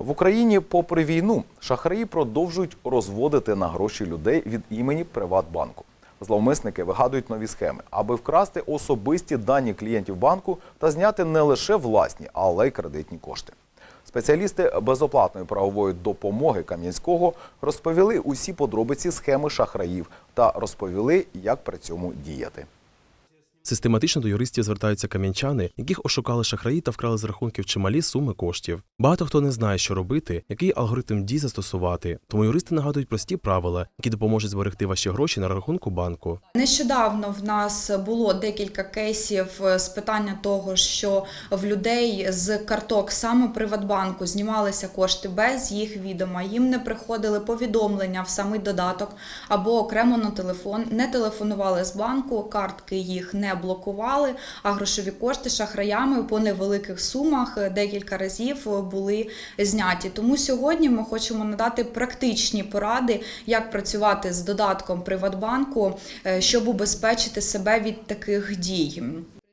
В Україні, попри війну, шахраї продовжують розводити на гроші людей від імені Приватбанку. Зловмисники вигадують нові схеми, аби вкрасти особисті дані клієнтів банку та зняти не лише власні, але й кредитні кошти. Спеціалісти безоплатної правової допомоги Кам'янського розповіли усі подробиці схеми шахраїв та розповіли, як при цьому діяти. Систематично до юристів звертаються кам'янчани, яких ошукали шахраї та вкрали з рахунків чималі суми коштів. Багато хто не знає, що робити, який алгоритм дій застосувати. Тому юристи нагадують прості правила, які допоможуть зберегти ваші гроші на рахунку банку. Нещодавно в нас було декілька кейсів е, з питання того, що в людей з карток саме Приватбанку знімалися кошти без їх відома. Їм не приходили повідомлення в самий додаток або окремо на телефон, не телефонували з банку, картки їх не блокували, а грошові кошти шахраями по невеликих сумах е, декілька разів е, були зняті. Тому сьогодні ми хочемо надати практичні поради, як працювати з додатком Приватбанку, е, щоб убезпечити себе від таких дій.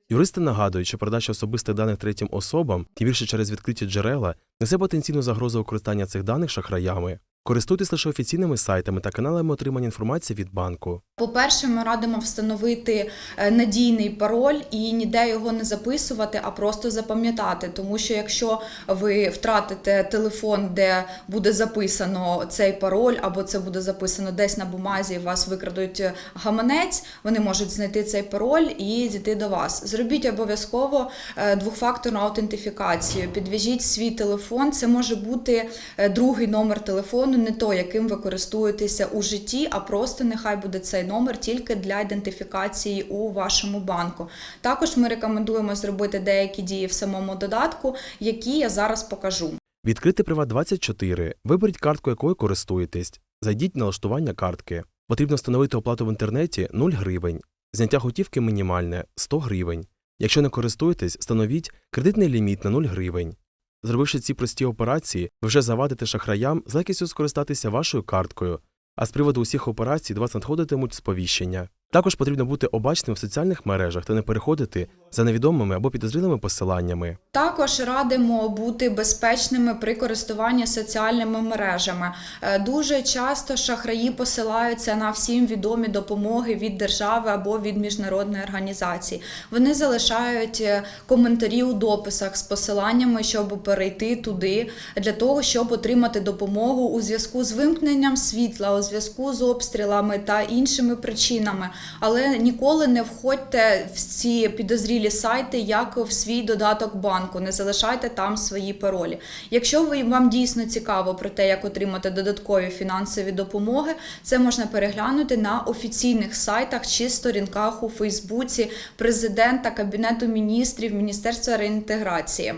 Юристи нагадують, що передача особистих даних третім особам, тим більше через відкриті джерела, несе потенційну загрозу використання цих даних шахраями. Користуйтесь лише офіційними сайтами та каналами отримання інформації від банку. По-перше, ми радимо встановити е, надійний пароль і ніде його не записувати, а просто запам'ятати. Тому що якщо ви втратите телефон, де буде записано цей пароль, або це буде записано десь на бумазі, і вас викрадуть е, гаманець, вони можуть знайти цей пароль і дійти до вас. Зробіть обов'язково е, двохфакторну аутентифікацію. Підв'яжіть свій телефон. Це може бути другий номер телефону, не той, яким ви користуєтеся у житті, а просто нехай буде цей номер тільки для ідентифікації у вашому банку. Також ми рекомендуємо зробити деякі дії в самому додатку, які я зараз покажу. Відкрити Приват 24 Виберіть картку, якою користуєтесь. Зайдіть налаштування картки. Потрібно встановити оплату в інтернеті 0 гривень. Зняття готівки мінімальне 100 гривень. Якщо не користуєтесь, встановіть кредитний ліміт на 0 гривень. Зробивши ці прості операції, ви вже завадите шахраям з легкістю скористатися вашою карткою, а з приводу усіх операцій до вас надходитимуть сповіщення. Також потрібно бути обачним в соціальних мережах та не переходити за невідомими або підозрілими посиланнями. Також радимо бути безпечними при користуванні соціальними мережами. Е, Дуже часто шахраї посилаються на всім відомі допомоги від держави або від міжнародної організації. Вони залишають е, коментарі у дописах з посиланнями, щоб перейти туди для того, щоб отримати допомогу у зв'язку з вимкненням світла, у зв'язку з обстрілами та іншими причинами. Але ніколи не входьте в ці підозрілі сайти, як в свій додаток банку. Не залишайте там свої паролі. Якщо ви вам дійсно цікаво про те, як отримати додаткові фінансові допомоги, це можна переглянути на офіційних сайтах чи сторінках у Фейсбуці президента, Кабінету міністрів, Міністерства реінтеграції.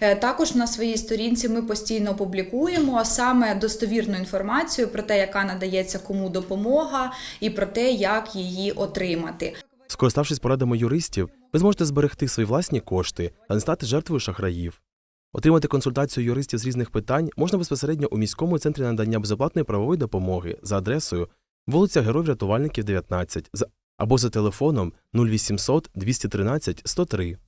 Е, Також на своїй сторінці ми постійно публікуємо саме достовірну інформацію про те, яка надається кому допомога, і про те, як її отримати. Скориставшись порадами юристів, ви зможете зберегти свої власні кошти та не стати жертвою шахраїв. Отримати консультацію юристів з різних питань можна безпосередньо у міському центрі надання безоплатної правової допомоги за адресою вулиця Героїв Рятувальників, 19 або за телефоном 0800 213 103.